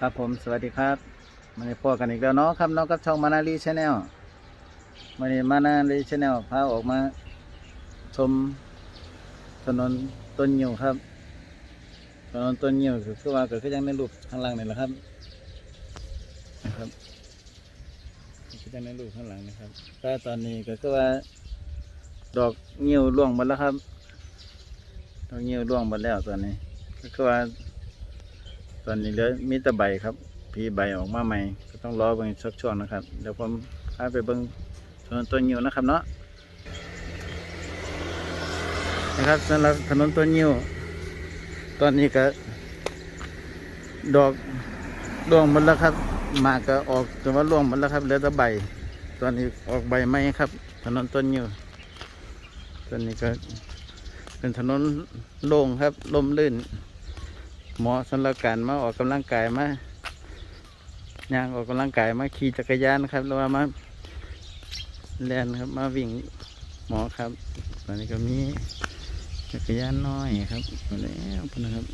ครับผมสวัสดีครับมาในพ่อกันอีกแล้วเนาะครับเน้องกับช่องมานาลีชาแนลมาในมานาลีชาแนลพาออกมา ชมถนนต้นยิวครับถนนต้นยิวคือว่าเกิดขึ้นยังในรูปข้างหล่างนี่แหละครับนะครับคือยังในรูปข้างหลังนะครับก็ตอนนี้ก็คือว่า ดอกยิวร่วงหมดแล้วครับดอกยิวร่วงหมดแล้วตอนนี้ก็คือว่า ตอนนี้เหลือมีแต่ใบครับพีใบออกมาใหม่ ก็ต้องรอเบิ่งสักช่วงนะครับเดี๋ยวผมพาไปเบิ่งถนนต้นยิวนะครับเนาะนะครับสำหรับถนนต้นยิวตอนนี้ก็ ดอกร่วงหมดแล้วครับมาก็ออกแต่ว่าร่วงหมดแล้วครับเหลือแต่ใบ ตอนนี้ออกใบไหมครับ ถนนต้นยิวตอนนี้ก็เป็นถนนโล่งครับลมลื่น เหมาะสำหรับการมาออกกำลังกายมาย่างออกกำลังกายมาขี่จักรยานครับหรือว่ามาแล่นครับมาวิ่งหมอครับ ตอนนี้ก็มีจักรยานน้อยครับมาแล้วนะครับ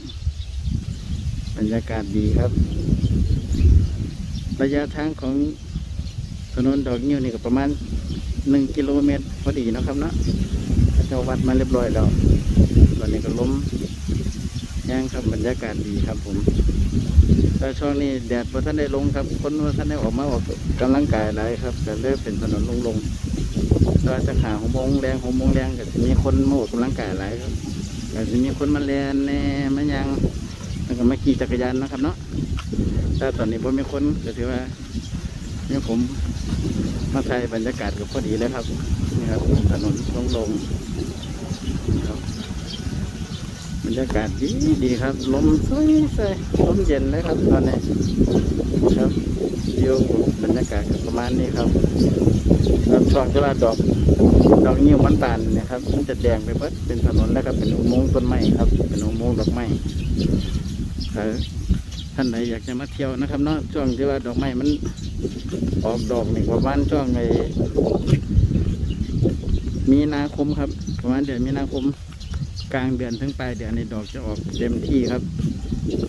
บรรยากาศดีครับ ระยะทางของถนนดอกนิ้วนี่ก็ประมาณหนึ่งกิโลเมตรพอดีนะครับเนาะเขาเจะวัดมาเรียบร้อยแล้ว ตอนนี้ก็ล้ม ย่างครับบรรยากาศดีครับผมแต่ช่วงนี้แดดพอท่านได้ลงครับ คนพอท่านได้ออกมาออกกำลังกายหลายครับก็เริ่มเป็นถนนลงๆก็จะขาหกโมงแรงหกโมงแรงก็จะมีคนมาออกกำลังกายหลายครับก็จะมีคนมาแลนแน่มายังแล้วก็มาขี่จักรยานนะครับเนาะถ้าตอนนี้ผมมีคนก็ถือว่านี่ผมมาถ่ายบรรยากาศกับพอดีเลยครับนี่ครับถนนลงๆครับ รรยากาศดีดีครับลมสวยสวยลมเย็นเลยครับตอนนี้ครับวิวบรรยากาศก็ประมาณนี้ครับครับช่วงที่ว่าดอกดอกนิ้วมันตาลเนะครับมันจะแดงไปเบิดเป็นถนนแล้วครับเป็นอุโมงค์ต้นไม้ครับ เป็นอุโมงค์ดอกไม้ครับท่านไหนอยากจะมาเที่ยวนะครับเนาะช่วงที่ว่าดอกไม้มันออกดอกนี่ประมาณช่วงในมีนาคมครับ ประมาณเดือนมีนาคม กลางเดือนถึงปลายเดือนในดอกจะออกเต็มที่ครับ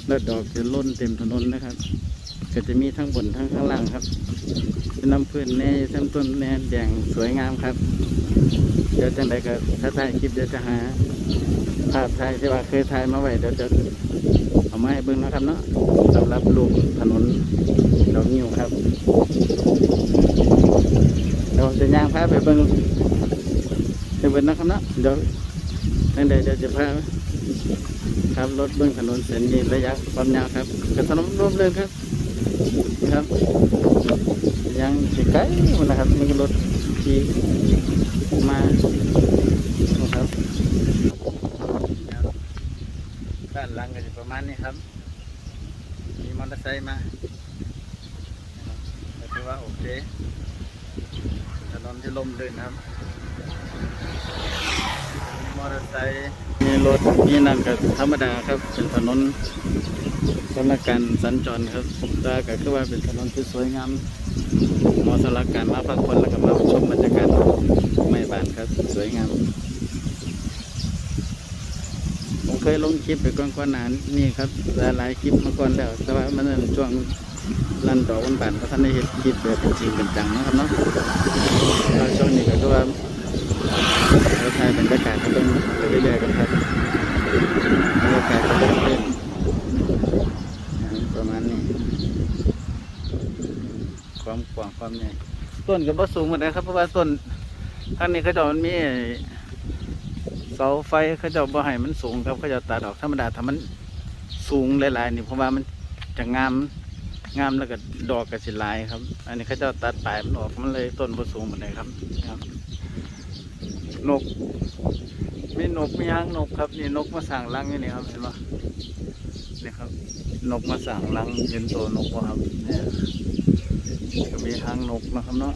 แล้วดอกจะล้นเต็มถนนนะครับ ก็จะมีทั้งบนทั้งข้างล่างครับเป็นน้ำพื้นแน่ทั้งต้นแน่แดงสวยงามครับ เดี๋ยวจังใดก็ถ้าถ่ายคลิปเดี๋ยวจะหาภาพถ่ายที่ว่าเคยถ่ายมาไว้เดี๋ยวจะเอามาให้เบิ่งนะครับเนาะสำหรับลูกถนนดอกนิ้วครับเดี๋ยวจะย่างพาไปเบิ่งไปเบิ่งนะครับเนาะเดี๋ยว นั่เดี๋ยวจะพาครับรถเบื้องถนนเส้นนี้ระยะความยาวครับกับถนนร่วมเดินครับครับยังสิไกลหมนะครับมีรถที่มาครับด้านหลังก็จะประมาณนี้ครับ มีมอเตอร์ไซค์มานะถือว่าโอเคถนนที่ลมลื่นครับ มอเตอร์ไซค์มีรถมีนั่นก็ธรรมดาครับ เป็นถนนสำหรับการสัญจรครับแตาก็คือว่าเป็นถนนที่สวยงามเหมาะสำหรับการมาพักผ่อนแล้วก็มาชมบรรยากาศไม่บานครับ สวยงามผมเคยลงคลิปไปก่อนก่อนหนานนี่ครับหลายหลายๆคลิปมาก่อนแล้ว แต่ว่ามันเป็นช่วงรันดอกวันบานเพราะท่านได้เห็นคลิปแบบเป็นจริงเป็นจังนะครับเนาะช่วงนี้ก็คือว่า เราถ่ายบรรยากาศให้เบิ่งไปเรื่อยๆกันครับบรรยากาศก็เป็นเล่นประมาณนี้ ความกว้างความใหญ่ต้นก็บ่สูงเหมดนะครับเพราะว่าต้นทางนี้เขาเจะมันมีเสาไฟเขาเจะบ่ให้มันสูงครับเขาเจะตัดออกธรรมดาถ้ามันสูงหลายๆนี่เพราะว่ามันจะงามงามแล้วก็ดอกก็สิลายครับ อันนี้เขาเจะตัดปลายมันออกมันเลยต้นบ่สูงเหมดเลยครับครับ นก มีนกมีหางนกครับนี่นกมาสั่งรังอยู่นี่ครับเห็นปะนี่ครับ นกมาสั่งรังเห็นตัวนกป่ะครับเนี่ยก็มีหางนกนะครับเนาะ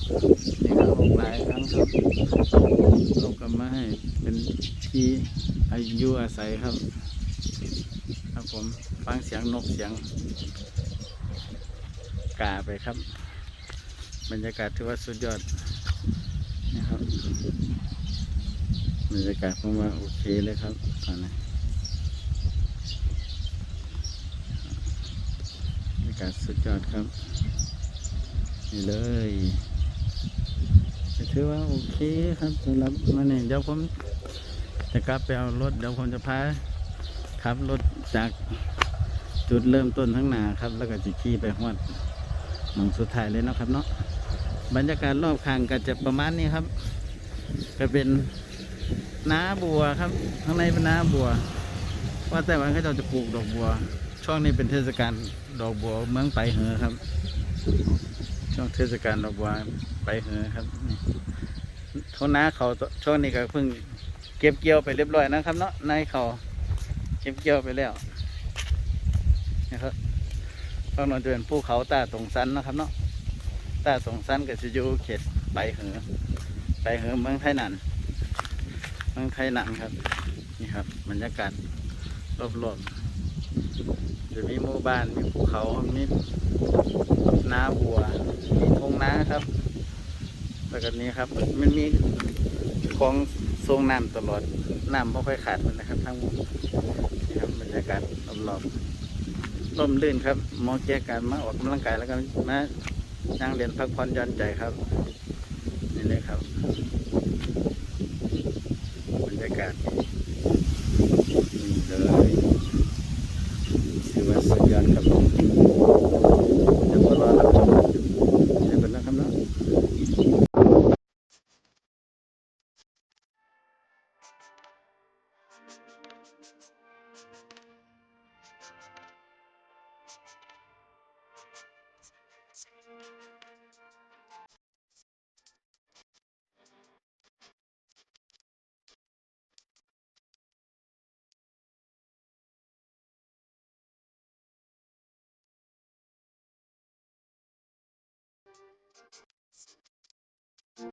นี่หางนกหลายครั้งครับนกก็มาให้เป็นที่อายุอาศัยครับ ครับผมฟังเสียงนกเสียงกาไปครับ บรรยากาศถือว่าสุดยอดนะครับ บรรยากาศผมว่าโอเคเลยครับตอนนี้บรรยากาศสุดยอดครับ นี่เลยถือว่าโอเคครับสำหรับมันนี่เดี๋ยวผมจะกลับไปเอารถเดี๋ยวผมจะพาขับรถจากจุดเริ่มต้นทั้งหนาครับ แล้วก็จะขี่ไปฮอดหมองสุดท้ายเลยเนาะครับเนาะบรรยากาศรอบข้างก็จะประมาณนี้ครับ ก็เป็น นาบัวครับ ข้างในเป็นนาบัว ว่าแต่วันเขาเจ้าจะปลูกดอกบัว ช่วงนี้เป็นเทศกาลดอกบัวเมืองไปเหอครับ ช่วงเทศกาลดอกบัวไปเหอครับนี่เขานาเขาช่วงนี้ก็เพิ่งเก็บเกี่ยวไปเรียบร้อยนะครับ เนาะในเขาเก็บเกี่ยวไปแล้วนะครับตอนนั้นจะเป็นภูเขาตาตรงสันนะครับ เนาะตาตรงสันก็จะอยู่เขตไปเหอไปเหอเมืองไทยนัน มืองไทยนันครับ นี่ครับบรรยากาศรอบๆจะมีหมู่บ้านมีภูเขามีนาบัวมีทงนาครับแล้วก็นี้ครับ มันมีของทรงน้ำตลอดน้ำไม่ค่อยขาดมันนะครับ ทั้งหมดนี่ครับบรรยากาศรอบๆร่มรื่นครับมองแก่การมาออกกำลังกายแล้วก็มานั่งเรียนพักผ่อนย่อนใจครับ นี่เลยครับ บ you